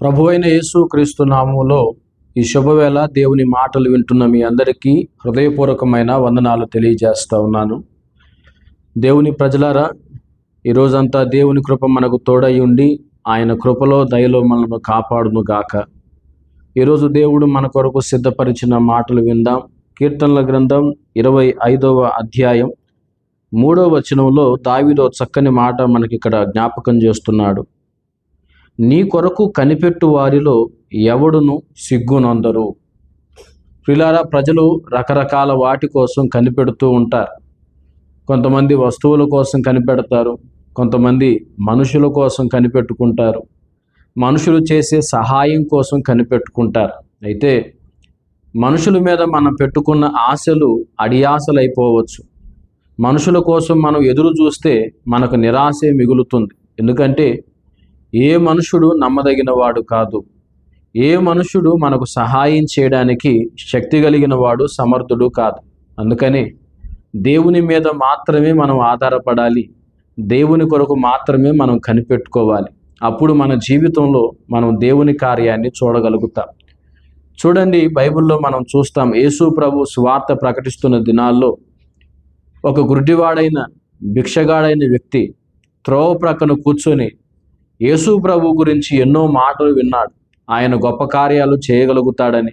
ప్రభు అయిన యేసు క్రీస్తు నామములో ఈ శుభవేళ దేవుని మాటలు వింటున్న మీ అందరికీ హృదయపూర్వకమైన వందనాలు తెలియజేస్తూ ఉన్నాను. దేవుని ప్రజలారా ఈరోజంతా దేవుని కృప మనకు తోడై ఉండి ఆయన కృపలో దయలో మనల్ని కాపాడును గాక. ఈరోజు దేవుడు మన కొరకు సిద్ధపరిచిన మాటలు విందాం. కీర్తనల గ్రంథం ఇరవై ఐదవ అధ్యాయం మూడవ వచనంలో దావిదో చక్కని మాట మనకి ఇక్కడ జ్ఞాపకం చేస్తున్నాడు. నీ కొరకు కనిపెట్టు వారిలో ఎవడును సిగ్గునందరు. పిల్లారా ప్రజలు రకరకాల వాటి కోసం కనిపెడుతూ ఉంటారు. కొంతమంది వస్తువుల కోసం కనిపెడతారు. కొంతమంది మనుషుల కోసం కనిపెట్టుకుంటారు. మనుషులు చేసే సహాయం కోసం కనిపెట్టుకుంటారు. అయితే మనుషుల మీద మనం పెట్టుకున్న ఆశలు అడియాసలు అయిపోవచ్చు మనుషుల కోసం మనం ఎదురు చూస్తే మనకు నిరాశే మిగులుతుంది. ఎందుకంటే ఏ మనుషుడు నమ్మదగిన వాడు కాదు. ఏ మనుషుడు మనకు సహాయం చేయడానికి శక్తి కలిగిన వాడు సమర్థుడు కాదు. అందుకని దేవుని మీద మాత్రమే మనం ఆధారపడాలి. దేవుని కొరకు మాత్రమే మనం కనిపెట్టుకోవాలి. అప్పుడు మన జీవితంలో మనం దేవుని కార్యాన్ని చూడగలుగుతాం. చూడండి బైబిల్లో మనం చూస్తాం యేసు ప్రభు స్వార్థ ప్రకటిస్తున్న దినాల్లో ఒక గుడ్డివాడైన భిక్షగాడైన వ్యక్తి త్రోవ ప్రక్కన కూర్చొని యేసు ప్రభు గురించి ఎన్నో మాటలు విన్నాడు. ఆయన గొప్ప కార్యాలు చేయగలుగుతాడని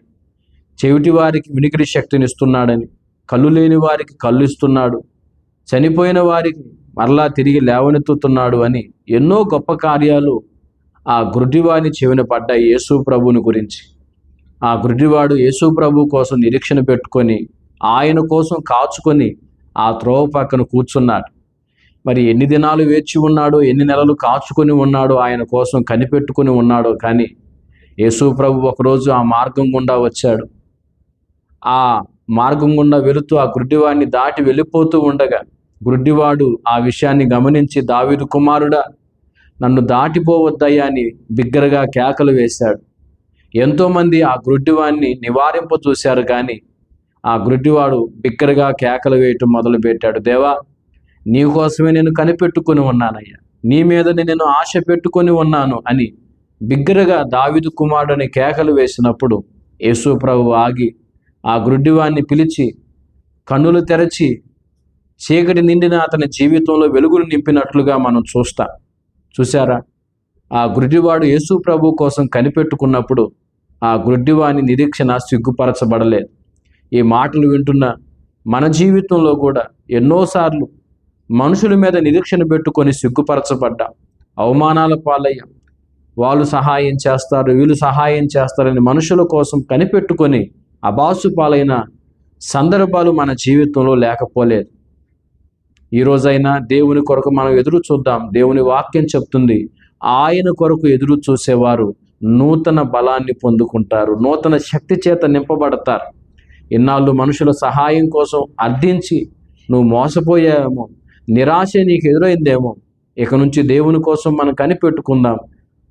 చెవిటి వారికి వినికిడి శక్తినిస్తున్నాడని కళ్ళు లేని వారికి కళ్ళు ఇస్తున్నాడు చనిపోయిన వారికి మరలా తిరిగి లేవనెత్తుతున్నాడు అని ఎన్నో గొప్ప కార్యాలు ఆ గుడ్డివాని చెవిన పడ్డాయి యేసు ప్రభుని గురించి. ఆ గుడ్డివాడు యేసు ప్రభు కోసం నిరీక్షణ పెట్టుకొని ఆయన కోసం కాచుకొని ఆ త్రోవ పక్కన కూర్చున్నాడు. మరి ఎన్ని దినాలు వేచి ఉన్నాడో ఎన్ని నెలలు కాచుకొని ఉన్నాడో ఆయన కోసం కనిపెట్టుకుని ఉన్నాడో కానీ యేసు ప్రభు ఒకరోజు ఆ మార్గం గుండా వచ్చాడు. ఆ మార్గం గుండా వెళుతూ ఆ గుడ్డివాడిని దాటి వెళ్ళిపోతూ ఉండగా గుడ్డివాడు ఆ విషయాన్ని గమనించి దావీదు కుమారుడా నన్ను దాటిపోవద్దయ్యా అని బిగ్గరగా కేకలు వేశాడు. ఎంతోమంది ఆ గుడ్డివాడిని నివారింప చూశారు కానీ ఆ గుడ్డివాడు బిగ్గరగా కేకలు వేయటం మొదలుపెట్టాడు. దేవా నీ కోసమే నేను కనిపెట్టుకుని ఉన్నానయ్యా. నీ మీద నేను ఆశ పెట్టుకొని ఉన్నాను అని బిగ్గరగా దావిదు కుమారుడని కేకలు వేసినప్పుడు యేసు ప్రభు ఆగి ఆ గుడ్డివాణ్ణి పిలిచి కన్నులు తెరచి చీకటి నిండిన అతని జీవితంలో వెలుగులు నింపినట్లుగా మనం చూస్తాం. చూసారా ఆ గుడ్డివాడు యేసు ప్రభు కోసం కనిపెట్టుకున్నప్పుడు ఆ గుడ్డివాని నిరీక్షణ సిగ్గుపరచబడలేదు. ఈ మాటలు వింటున్న మన జీవితంలో కూడా ఎన్నోసార్లు మనుషుల మీద నిరీక్షణ పెట్టుకొని సిగ్గుపరచబడ్డా అవమానాల పాలయ్యాం. వాళ్ళు సహాయం చేస్తారు వీళ్ళు సహాయం చేస్తారని మనుషుల కోసం కనిపెట్టుకొని అబాసు పాలైన సందర్భాలు మన జీవితంలో లేకపోలేదు. ఈ రోజైనా దేవుని కొరకు మనం ఎదురు చూద్దాం. దేవుని వాక్యం చెప్తుంది ఆయన కొరకు ఎదురు చూసేవారు నూతన బలాన్ని పొందుకుంటారు నూతన శక్తి చేత నింపబడతారు. ఇన్నాళ్ళు మనుషుల సహాయం కోసం అర్థించి నువ్వు మోసపోయావేమో. నిరాశ నీకు ఎదురైందేమో. ఇక నుంచి దేవుని కోసం మనం కనిపెట్టుకుందాం.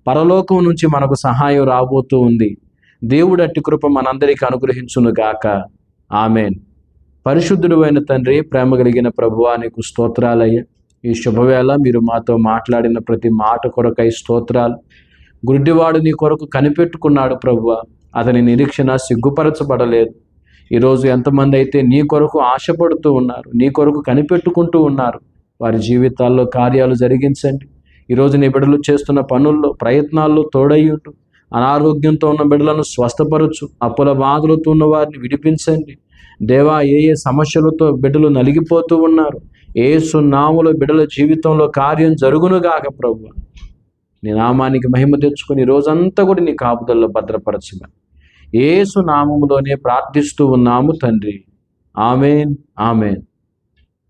పరలోకం నుంచి మనకు సహాయం రాబోతూ ఉంది. దేవుడు అట్టి కృప మనందరికీ అనుగ్రహించును గాక ఆమెన్. పరిశుద్ధుడు అయిన తండ్రి ప్రేమ కలిగిన ప్రభువా నీకు స్తోత్రాలయ్య. ఈ శుభవేళ మీరు మాతో మాట్లాడిన ప్రతి మాట కొరకై స్తోత్రాలు. గుడ్డివాడు నీ కొరకు కనిపెట్టుకున్నాడు ప్రభువ. అతని నిరీక్షణ సిగ్గుపరచబడలేదు. ఈరోజు ఎంతమంది అయితే నీ కొరకు ఆశపడుతూ ఉన్నారు నీ కొరకు కనిపెట్టుకుంటూ ఉన్నారు వారి జీవితాల్లో కార్యాలు జరిగించండి. ఈరోజు నీ బిడ్డలు చేస్తున్న పనుల్లో ప్రయత్నాల్లో తోడయ్యుంటూ అనారోగ్యంతో ఉన్న బిడ్డలను స్వస్థపరచు. అప్పుల బాధలతో ఉన్న వారిని విడిపించండి. దేవా ఏ ఏ సమస్యలతో బిడ్డలు నలిగిపోతూ ఉన్నారు ఏ సున్నాములో బిడ్డల జీవితంలో కార్యం జరుగునుగాక ప్రభు నీ నామానికి మహిమ తెచ్చుకొని రోజంతా కూడా నీ కాపుదల్లో భద్రపరచమని ఏసు నామములోనే ప్రార్థిస్తూ ఉన్నాము తండ్రి. Amen amen.